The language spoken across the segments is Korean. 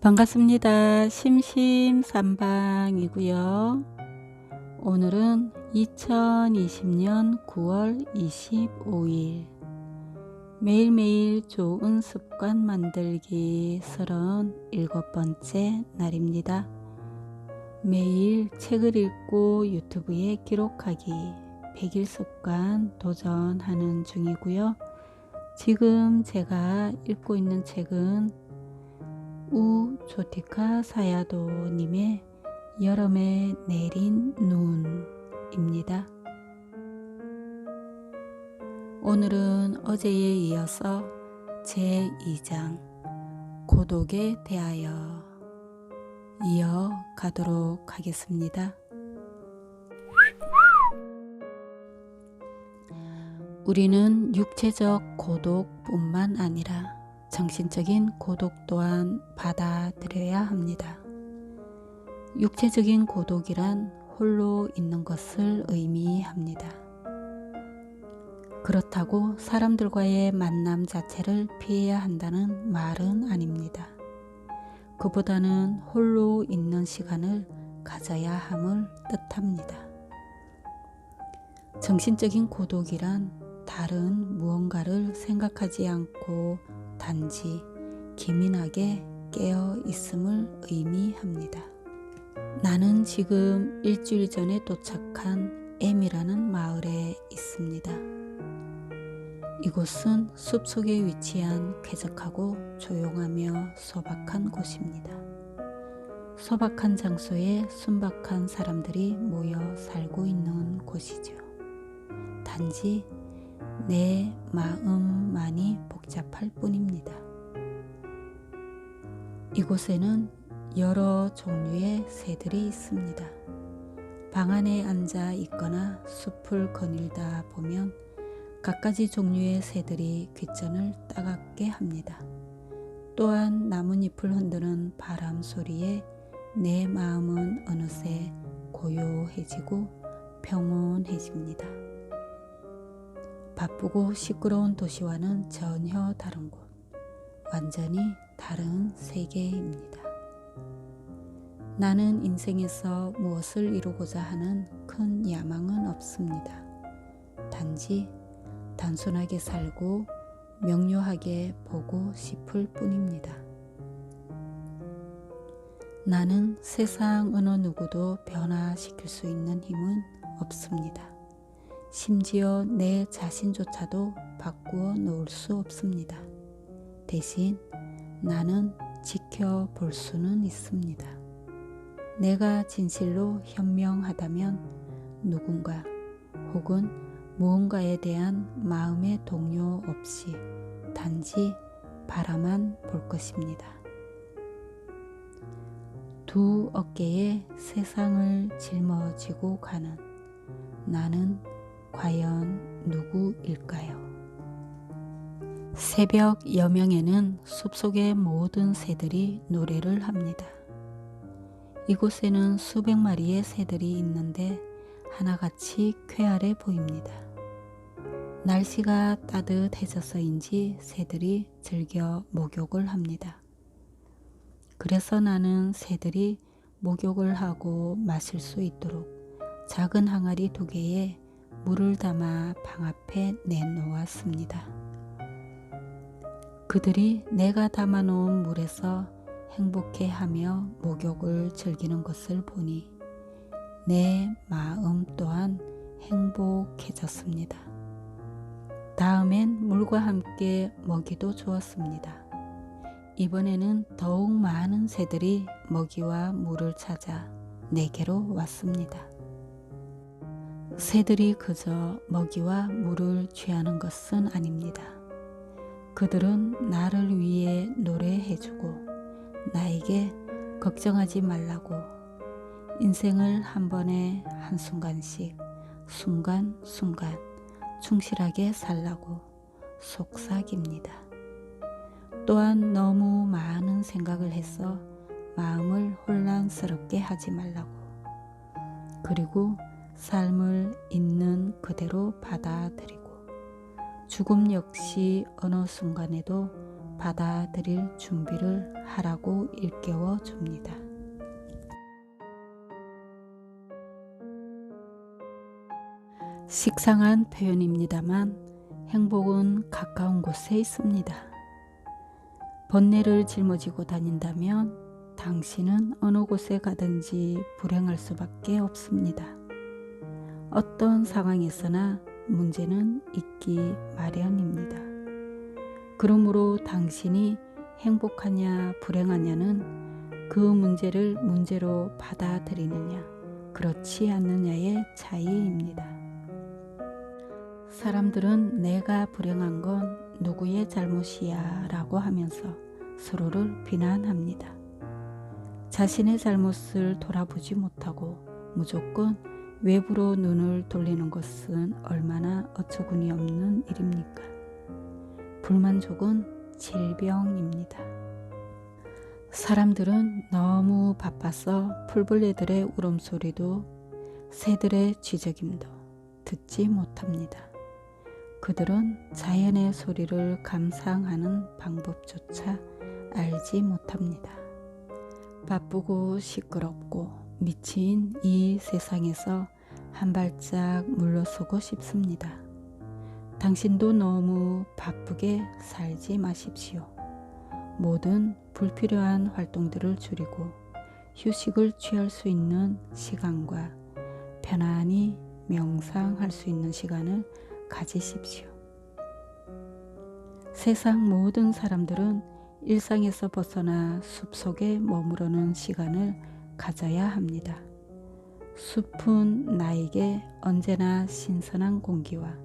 반갑습니다. 심심삼방이고요. 오늘은 2020년 9월 25일 매일매일 좋은 습관 만들기 37번째 날입니다. 매일 책을 읽고 유튜브에 기록하기 100일 습관 도전하는 중이고요. 지금 제가 읽고 있는 책은 우 조티카 사야도님의 여름에 내린 눈입니다. 오늘은 어제에 이어서 제2장 고독에 대하여 이어 가도록 하겠습니다. 우리는 육체적 고독뿐만 아니라 정신적인 고독 또한 받아들여야 합니다. 육체적인 고독이란 홀로 있는 것을 의미합니다. 그렇다고 사람들과의 만남 자체를 피해야 한다는 말은 아닙니다. 그보다는 홀로 있는 시간을 가져야 함을 뜻합니다. 정신적인 고독이란 다른 무언가를 생각하지 않고 단지 기민하게 깨어 있음을 의미합니다. 나는 지금 일주일 전에 도착한 M이라는 마을에 있습니다. 이곳은 숲속에 위치한 쾌적하고 조용하며 소박한 곳입니다. 소박한 장소에 순박한 사람들이 모여 살고 있는 곳이죠. 단지 내 마음만이 복잡할 뿐입니다. 이곳에는 여러 종류의 새들이 있습니다. 방 안에 앉아 있거나 숲을 거닐다 보면 갖가지 종류의 새들이 귓전을 따갑게 합니다. 또한 나뭇잎을 흔드는 바람 소리에 내 마음은 어느새 고요해지고 평온해집니다. 바쁘고 시끄러운 도시와는 전혀 다른 곳, 완전히 다른 세계입니다. 나는 인생에서 무엇을 이루고자 하는 큰 야망은 없습니다. 단지 단순하게 살고 명료하게 보고 싶을 뿐입니다. 나는 세상 어느 누구도 변화시킬 수 있는 힘은 없습니다. 심지어 내 자신조차도 바꾸어 놓을 수 없습니다. 대신 나는 지켜볼 수는 있습니다. 내가 진실로 현명하다면 누군가 혹은 무언가에 대한 마음의 동요 없이 단지 바라만 볼 것입니다. 두 어깨에 세상을 짊어지고 가는 나는 과연 누구일까요? 새벽 여명에는 숲속의 모든 새들이 노래를 합니다. 이곳에는 수백 마리의 새들이 있는데 하나같이 쾌활해 보입니다. 날씨가 따뜻해져서인지 새들이 즐겨 목욕을 합니다. 그래서 나는 새들이 목욕을 하고 마실 수 있도록 작은 항아리 두 개에 물을 담아 방 앞에 내놓았습니다. 그들이 내가 담아놓은 물에서 행복해하며 목욕을 즐기는 것을 보니 내 마음 또한 행복해졌습니다. 다음엔 물과 함께 먹이도 주었습니다. 이번에는 더욱 많은 새들이 먹이와 물을 찾아 내게로 왔습니다. 새들이 그저 먹이와 물을 취하는 것은 아닙니다. 그들은 나를 위해 노래해주고 나에게 걱정하지 말라고 인생을 한 번에 한순간씩 순간순간 충실하게 살라고 속삭입니다. 또한 너무 많은 생각을 해서 마음을 혼란스럽게 하지 말라고 그리고 삶을 있는 그대로 받아들이고 죽음 역시 어느 순간에도 받아들일 준비를 하라고 일깨워 줍니다. 식상한 표현입니다만 행복은 가까운 곳에 있습니다. 번뇌를 짊어지고 다닌다면 당신은 어느 곳에 가든지 불행할 수밖에 없습니다. 어떤 상황에서나 문제는 있기 마련입니다. 그러므로 당신이 행복하냐 불행하냐는 그 문제를 문제로 받아들이느냐 그렇지 않느냐의 차이입니다. 사람들은 내가 불행한 건 누구의 잘못이야 라고 하면서 서로를 비난합니다. 자신의 잘못을 돌아보지 못하고 무조건 외부로 눈을 돌리는 것은 얼마나 어처구니 없는 일입니까? 불만족은 질병입니다. 사람들은 너무 바빠서 풀벌레들의 울음소리도 새들의 쥐저김도 듣지 못합니다. 그들은 자연의 소리를 감상하는 방법조차 알지 못합니다. 바쁘고 시끄럽고 미친 이 세상에서 한 발짝 물러서고 싶습니다. 당신도 너무 바쁘게 살지 마십시오. 모든 불필요한 활동들을 줄이고 휴식을 취할 수 있는 시간과 편안히 명상할 수 있는 시간을 가지십시오. 세상 모든 사람들은 일상에서 벗어나 숲속에 머무르는 시간을 가져야 합니다. 숲은 나에게 언제나 신선한 공기와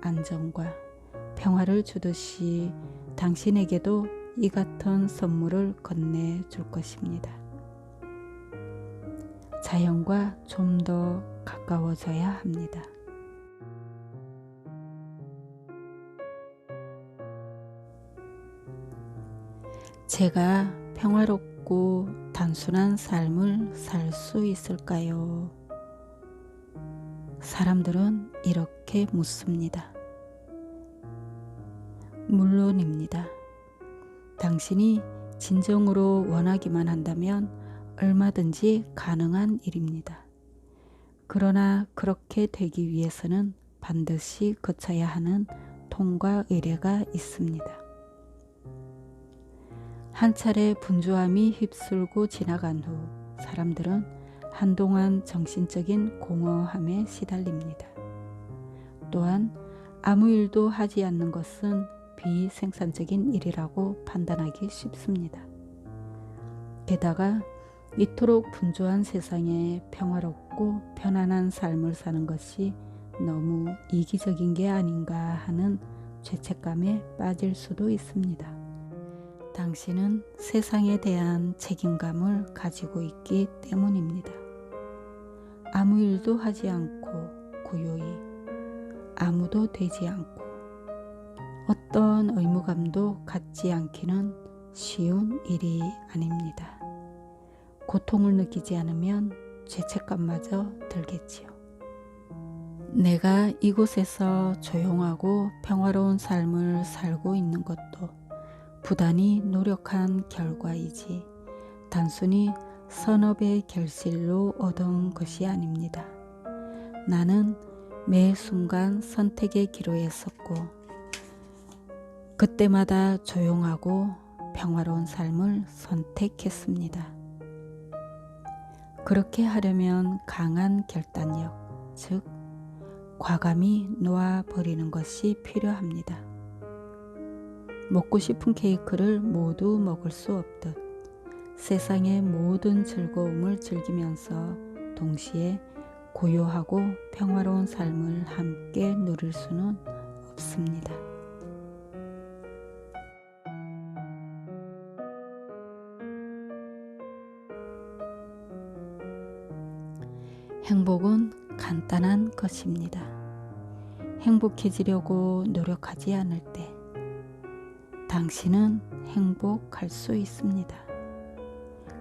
안정과 평화를 주듯이 당신에게도 이 같은 선물을 건네 줄 것입니다. 자연과 좀 더 가까워져야 합니다. 제가 평화롭고 단순한 삶을 살 수 있을까요? 사람들은 이렇게 묻습니다. 물론입니다. 당신이 진정으로 원하기만 한다면 얼마든지 가능한 일입니다. 그러나 그렇게 되기 위해서는 반드시 거쳐야 하는 통과 의례가 있습니다. 한 차례 분주함이 휩쓸고 지나간 후 사람들은 한동안 정신적인 공허함에 시달립니다. 또한 아무 일도 하지 않는 것은 비생산적인 일이라고 판단하기 쉽습니다. 게다가 이토록 분주한 세상에 평화롭고 편안한 삶을 사는 것이 너무 이기적인 게 아닌가 하는 죄책감에 빠질 수도 있습니다. 당신은 세상에 대한 책임감을 가지고 있기 때문입니다. 아무 일도 하지 않고 고요히 아무도 되지 않고 어떤 의무감도 갖지 않기는 쉬운 일이 아닙니다. 고통을 느끼지 않으면 죄책감마저 들겠지요. 내가 이곳에서 조용하고 평화로운 삶을 살고 있는 것도 부단히 노력한 결과이지 단순히 선업의 결실로 얻은 것이 아닙니다. 나는 매 순간 선택의 기로에 섰고 그때마다 조용하고 평화로운 삶을 선택했습니다. 그렇게 하려면 강한 결단력, 즉 과감히 놓아버리는 것이 필요합니다. 먹고 싶은 케이크를 모두 먹을 수 없듯 세상의 모든 즐거움을 즐기면서 동시에 고요하고 평화로운 삶을 함께 누릴 수는 없습니다. 행복은 간단한 것입니다. 행복해지려고 노력하지 않을 때 당신은 행복할 수 있습니다.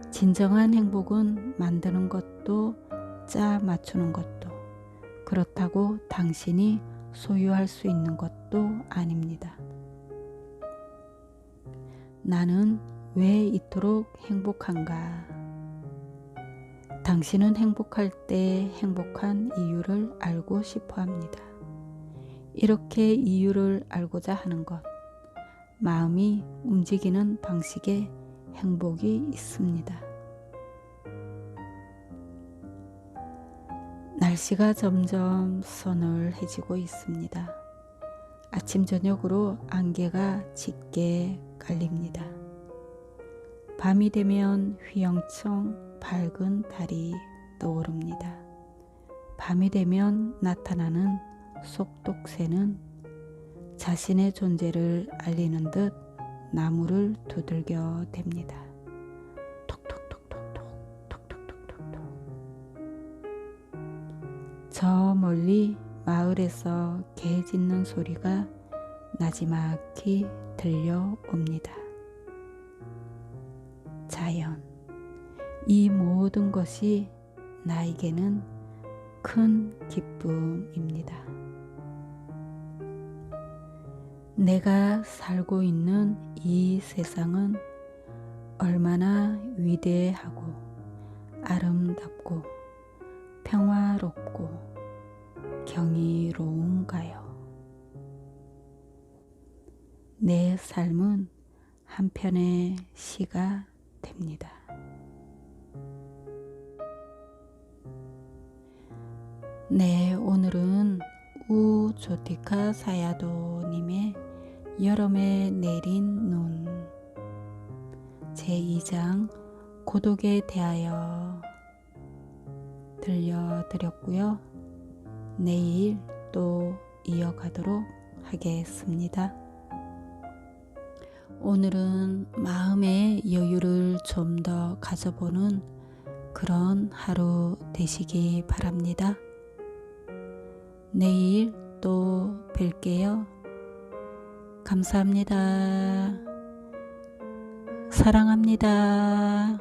진정한 행복은 만드는 것도 짜 맞추는 것도 그렇다고 당신이 소유할 수 있는 것도 아닙니다. 나는 왜 이토록 행복한가? 당신은 행복할 때 행복한 이유를 알고 싶어 합니다. 이렇게 이유를 알고자 하는 것, 마음이 움직이는 방식에 행복이 있습니다. 날씨가 점점 서늘해지고 있습니다. 아침 저녁으로 안개가 짙게 깔립니다. 밤이 되면 휘영청 밝은 달이 떠오릅니다. 밤이 되면 나타나는 속독새는 자신의 존재를 알리는 듯 나무를 두들겨 댑니다. 톡톡톡톡톡 톡톡톡톡톡 저 멀리 마을에서 개 짖는 소리가 나지막히 들려옵니다. 자연, 이 모든 것이 나에게는 큰 기쁨입니다. 내가 살고 있는 이 세상은 얼마나 위대하고 아름답고 평화롭고 경이로운가요? 내 삶은 한 편의 시가 됩니다. 네, 오늘은 우조티카 사야도님의 여름에 내린 눈 제2장 고독에 대하여 들려드렸고요. 내일 또 이어가도록 하겠습니다. 오늘은 마음의 여유를 좀 더 가져보는 그런 하루 되시기 바랍니다. 내일 또 뵐게요. 감사합니다. 사랑합니다.